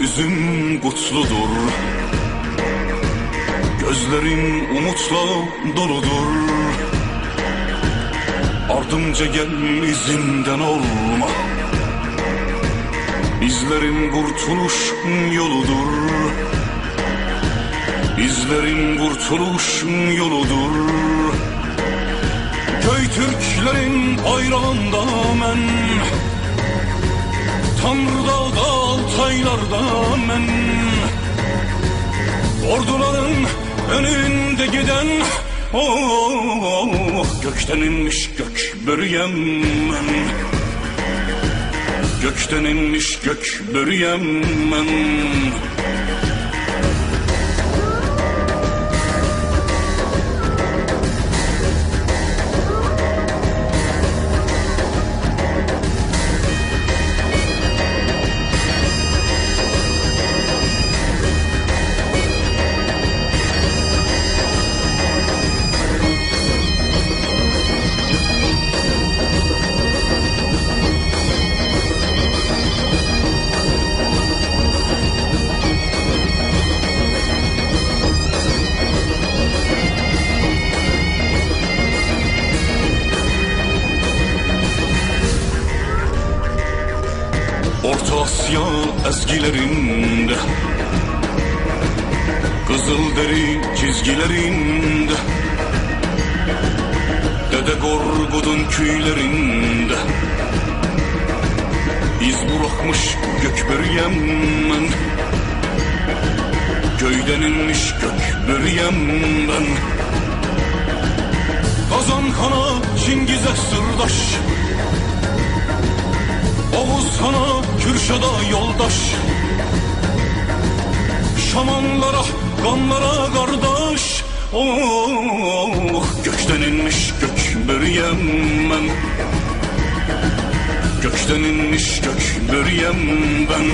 yüzün kutludur. Gözlerin umutla doludur. Ardımca gel izinden olma. İzlerin kurtuluş yoludur. İzlerin kurtuluş yoludur. Köy Türklerin bayrağında men Tanrı'da da Altaylar'da men. Orduların önünde giden Oh gökten inmiş gök börüyem ben Gökten inmiş gök börüyem ben Asya ezgilerinde. Kızıl deri çizgilerinde. Dede Gorgud'un köylerinde İz bırakmış gökbörüyem ben Köyden inmiş gökbörüyem ben Kazan kana Çingiz'e sırdaş sana Kürşat'a yoldaş. Şamanlara, gamlara kardeş. Oh, gökten inmiş gök börüyem ben Gökten inmiş gök börüyem ben